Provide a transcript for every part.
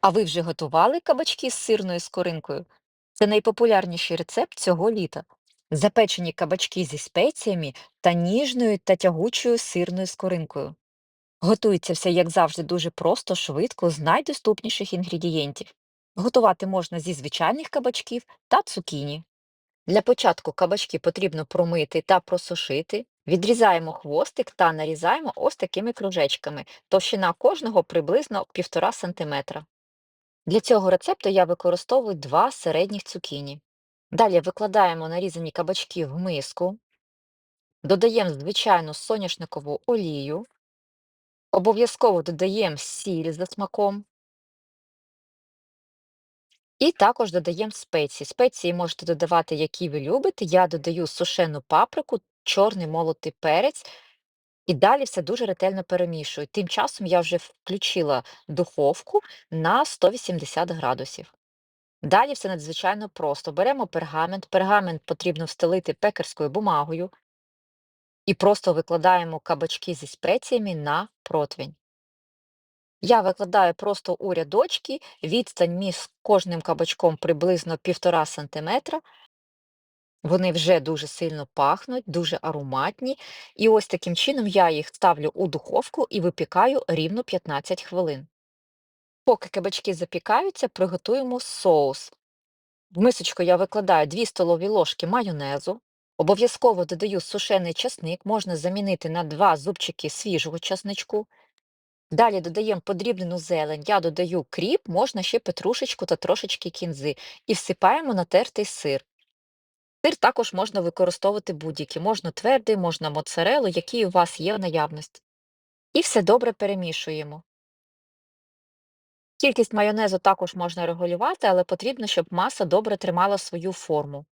А ви вже готували кабачки з сирною скоринкою? Це найпопулярніший рецепт цього літа. Запечені кабачки зі спеціями та ніжною та тягучою сирною скоринкою. Готується все, як завжди, дуже просто, швидко, з найдоступніших інгредієнтів. Готувати можна зі звичайних кабачків та цукіні. Для початку кабачки потрібно промити та просушити. Відрізаємо хвостик та нарізаємо ось такими кружечками. Товщина кожного приблизно 1,5 см. Для цього рецепту я використовую два середніх цукіні. Далі викладаємо нарізані кабачки в миску, додаємо звичайну соняшникову олію, обов'язково додаємо сіль за смаком. І також додаємо спеції. Спеції можете додавати, які ви любите. Я додаю сушену паприку, чорний молотий перець, і далі все дуже ретельно перемішую. Тим часом я вже включила духовку на 180 градусів. Далі все надзвичайно просто. Беремо пергамент, пергамент потрібно встелити пекарською бумагою і просто викладаємо кабачки зі спеціями на противень. Я викладаю просто у рядочки, відстань між кожним кабачком приблизно 1,5 см. Вони вже дуже сильно пахнуть, дуже ароматні. І ось таким чином я їх ставлю у духовку і випікаю рівно 15 хвилин. Поки кабачки запікаються, приготуємо соус. В мисочку я викладаю 2 столові ложки майонезу, обов'язково додаю сушений часник, можна замінити на 2 зубчики свіжого часничку. Далі додаємо подрібнену зелень, я додаю кріп, можна ще петрушечку та трошечки кінзи, і всипаємо натертий сир. Сир також можна використовувати будь-який, можна твердий, можна моцарелу, який у вас є в наявності. І все добре перемішуємо. Кількість майонезу також можна регулювати, але потрібно, щоб маса добре тримала свою форму.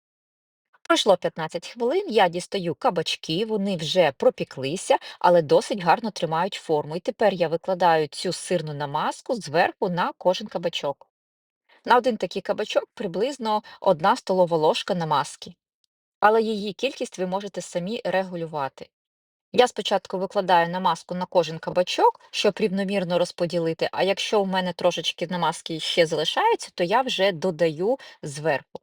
Пройшло 15 хвилин, я дістаю кабачки, вони вже пропіклися, але досить гарно тримають форму. І тепер я викладаю цю сирну намазку зверху на кожен кабачок. На один такий кабачок приблизно 1 столова ложка намазки, але її кількість ви можете самі регулювати. Я спочатку викладаю намазку на кожен кабачок, щоб рівномірно розподілити, а якщо у мене трошечки намазки ще залишається, то я вже додаю зверху.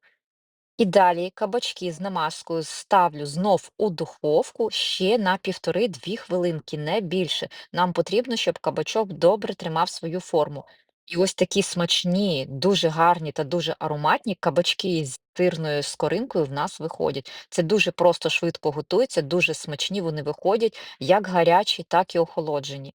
І далі кабачки з намазкою ставлю знов у духовку ще на 1,5-2 хвилинки, не більше. Нам потрібно, щоб кабачок добре тримав свою форму. І ось такі смачні, дуже гарні та дуже ароматні кабачки з тирною скоринкою в нас виходять. Це дуже просто швидко готується, дуже смачні вони виходять, як гарячі, так і охолоджені.